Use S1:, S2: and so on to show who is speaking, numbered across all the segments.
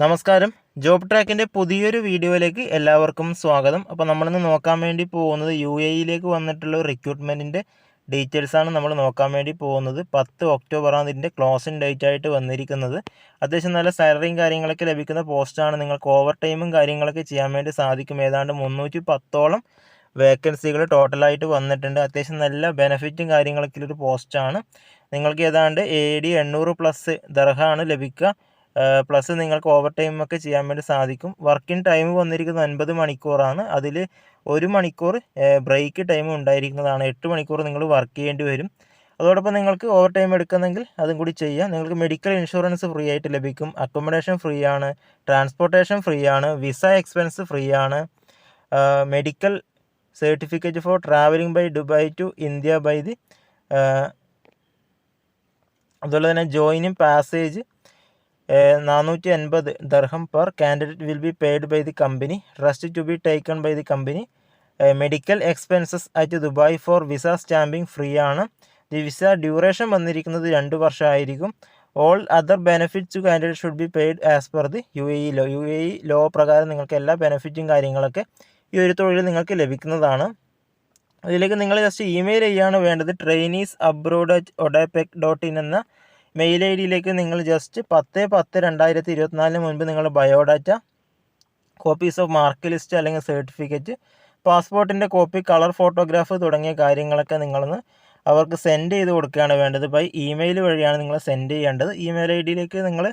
S1: നമസ്കാരം. ജോബ് ട്രാക്കിന്റെ പുതിയൊരു വീഡിയോയിലേക്ക് എല്ലാവർക്കും സ്വാഗതം. അപ്പോൾ നമ്മളിന്ന് നോക്കാൻ വേണ്ടി പോകുന്നത് യു എ ഇയിലേക്ക് വന്നിട്ടുള്ള റിക്രൂട്ട്മെന്റിന്റെ ഡീറ്റെയിൽസാണ് നമ്മൾ നോക്കാൻ വേണ്ടി പോകുന്നത്. പത്ത് ഒക്ടോബറാണ് ഇതിന്റെ ക്ലോസിംഗ് ഡേറ്റ് ആയിട്ട് വന്നിരിക്കുന്നത്. അത്യാവശ്യം നല്ല സാലറിയും കാര്യങ്ങളൊക്കെ ലഭിക്കുന്ന പോസ്റ്റാണ് നിങ്ങൾക്ക് ഓവർ ടൈമും കാര്യങ്ങളൊക്കെ ചെയ്യാൻ വേണ്ടി സാധിക്കും. ഏതാണ്ട് മുന്നൂറ്റി പത്തോളം വേക്കൻസികൾ ടോട്ടലായിട്ട് വന്നിട്ടുണ്ട്. അത്യാവശ്യം നല്ല ബെനിഫിറ്റും കാര്യങ്ങളൊക്കെ ഒരു പോസ്റ്റാണ് നിങ്ങൾക്ക് ഏതാണ്ട് എ ഡി എണ്ണൂറ് പ്ലസ് ദർഹമാണ് ലഭിക്കുക. പ്ലസ് നിങ്ങൾക്ക് ഓവർ ടൈം ഒക്കെ ചെയ്യാൻ വേണ്ടി സാധിക്കും. വർക്കിംഗ് ടൈം വന്നിരിക്കുന്നത് അൻപത് മണിക്കൂറാണ്. അതിൽ ഒരു മണിക്കൂർ ബ്രേക്ക് ടൈം ഉണ്ടായിരിക്കുന്നതാണ്. എട്ട് മണിക്കൂർ നിങ്ങൾ വർക്ക് ചെയ്യേണ്ടി വരും. അതോടൊപ്പം നിങ്ങൾക്ക് ഓവർ ടൈം എടുക്കുന്നെങ്കിൽ അതും കൂടി ചെയ്യാം. നിങ്ങൾക്ക് മെഡിക്കൽ ഇൻഷുറൻസ് ഫ്രീ ആയിട്ട് ലഭിക്കും. അക്കോമഡേഷൻ ഫ്രീ ആണ്. ട്രാൻസ്പോർട്ടേഷൻ ഫ്രീ ആണ്. വിസ എക്സ്പെൻസ് ഫ്രീ ആണ്. Medical certificate for travelling by Dubai to India by the അതുപോലെ തന്നെ ജോയിനിങ് പാസേജ് നാനൂറ്റി അൻപത് dirham per candidate will be paid by the company. Rest to be taken by the company. Medical expenses at Dubai for visa stamping free ആണ്. The visa duration വന്നിരിക്കുന്നത് രണ്ട് വർഷമായിരിക്കും. All other benefits to candidate should be paid as per the U A E law. U A E law പ്രകാരം നിങ്ങൾക്ക് എല്ലാ ബെനിഫിറ്റും കാര്യങ്ങളൊക്കെ ഈ ഒരു തൊഴിൽ നിങ്ങൾക്ക് ലഭിക്കുന്നതാണ്. അതിലേക്ക് നിങ്ങൾ ജസ്റ്റ് ഇമെയിൽ ചെയ്യാണ് വേണ്ടത്. Trainees abroad at ODEPC dot in എന്ന മെയിൽ ഐ ഡിയിലേക്ക് നിങ്ങൾ ജസ്റ്റ് പത്ത് പത്ത് രണ്ടായിരത്തി ഇരുപത്തിനാലിന് മുൻപ് നിങ്ങളുടെ biodata copies of mark list അല്ലെങ്കിൽ സർട്ടിഫിക്കറ്റ് പാസ്പോർട്ടിന്റെ കോപ്പി കളർ ഫോട്ടോഗ്രാഫ് തുടങ്ങിയ കാര്യങ്ങളൊക്കെ നിങ്ങളൊന്ന് അവർക്ക് സെൻഡ് ചെയ്ത് കൊടുക്കുകയാണ് വേണ്ടത്. ബൈ ഇമെയിൽ വഴിയാണ് നിങ്ങൾ സെൻഡ് ചെയ്യേണ്ടത്. ഇമെയിൽ ഐ ഡിയിലേക്ക് നിങ്ങൾ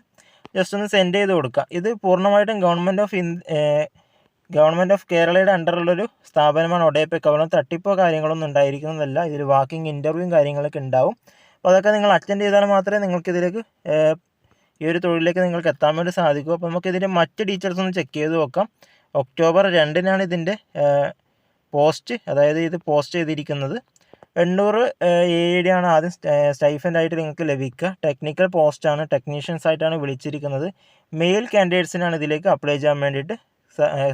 S1: ജസ്റ്റ് ഒന്ന് സെൻഡ് ചെയ്ത് കൊടുക്കുക. ഇത് പൂർണമായിട്ടും ഗവൺമെന്റ് ഓഫ് ഗവൺമെന്റ് ഓഫ് കേരളയുടെ അണ്ടറിലുള്ളൊരു സ്ഥാപനമാണ്. ഒഡേപെക്ക് അവിടെ തട്ടിപ്പോ കാര്യങ്ങളൊന്നും ഉണ്ടായിരിക്കുന്നതല്ല. ഇതിൽ വാക്കിംഗ് ഇന്റർവ്യൂവും കാര്യങ്ങളൊക്കെ ഉണ്ടാവും. അപ്പോൾ അതൊക്കെ നിങ്ങൾ അറ്റൻഡ് ചെയ്താൽ മാത്രമേ നിങ്ങൾക്കിതിലേക്ക് ഈ ഒരു തൊഴിലിലേക്ക് നിങ്ങൾക്ക് എത്താൻ വേണ്ടി സാധിക്കൂ. അപ്പോൾ നമുക്ക് ഇതിന്റെ മറ്റ് ടീച്ചേഴ്സ് ഒന്ന് ചെക്ക് ചെയ്ത് നോക്കാം. ഒക്ടോബർ രണ്ടിനാണ് ഇതിന്റെ പോസ്റ്റ് അതായത് ഇത് പോസ്റ്റ് ചെയ്തിരിക്കുന്നത്. എണ്ണൂറ് എ ഡി ആണ് ആദ്യം സ്റ്റൈഫന്റ് ആയിട്ട് നിങ്ങൾക്ക് ലഭിക്കുക. ടെക്നിക്കൽ പോസ്റ്റാണ് ടെക്നീഷ്യൻസ് ആയിട്ടാണ് വിളിച്ചിരിക്കുന്നത്. മെയിൽ കാൻഡിഡേറ്റ്സിനാണ് ഇതിലേക്ക് അപ്ലൈ ചെയ്യാൻ വേണ്ടിയിട്ട്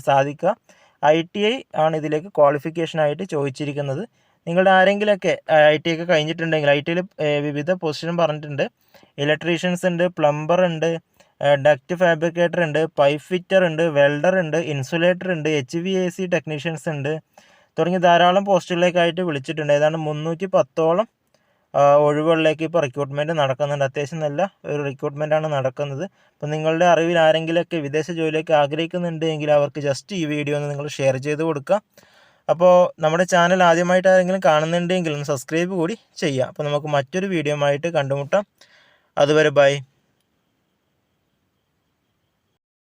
S1: സാധിക്കുക. ഐ ടി ഐ ആണ് ഇതിലേക്ക് ക്വാളിഫിക്കേഷനായിട്ട് ചോദിച്ചിരിക്കുന്നത്. നിങ്ങളുടെ ആരെങ്കിലുമൊക്കെ ഐ ടി ഒക്കെ കഴിഞ്ഞിട്ടുണ്ടെങ്കിൽ ഐ ടിയിൽ വിവിധ പൊസിഷൻ പറഞ്ഞിട്ടുണ്ട്. ഇലക്ട്രീഷ്യൻസ് ഉണ്ട് പ്ലംബർ ഉണ്ട് ഡക്റ്റ് ഫാബ്രിക്കേറ്റർ ഉണ്ട് പൈപ്പ് ഫിറ്റർ ഉണ്ട് വെൽഡർ ഉണ്ട് ഇൻസുലേറ്റർ ഉണ്ട് H V A C technicians ഉണ്ട്. തുടങ്ങി ധാരാളം പോസ്റ്റുകളിലേക്കായിട്ട് വിളിച്ചിട്ടുണ്ട്. ഏതാണ്ട് മുന്നൂറ്റി പത്തോളം ഒഴിവുകളിലേക്ക് ഇപ്പോൾ റിക്രൂട്ട്മെന്റ് നടക്കുന്നുണ്ട്. അത്യാവശ്യം നല്ല ഒരു റിക്രൂട്ട്മെന്റാണ് നടക്കുന്നത്. അപ്പോൾ നിങ്ങളുടെ അറിവിൽ ആരെങ്കിലുമൊക്കെ വിദേശ ജോലിയൊക്കെ ആഗ്രഹിക്കുന്നുണ്ടെങ്കിൽ അവർക്ക് ജസ്റ്റ് ഈ വീഡിയോ ഒന്ന് നിങ്ങൾ ഷെയർ ചെയ്ത് കൊടുക്കുക. അപ്പോൾ നമ്മുടെ ചാനൽ ആദ്യമായിട്ട് ആരെങ്കിലും കാണുന്നുണ്ടെങ്കിൽ ഒന്ന് സബ്സ്ക്രൈബ് കൂടി ചെയ്യാം. അപ്പോൾ നമുക്ക് മറ്റൊരു വീഡിയോ ആയിട്ട് കണ്ടുമുട്ടാം. അതുവരെ ബൈ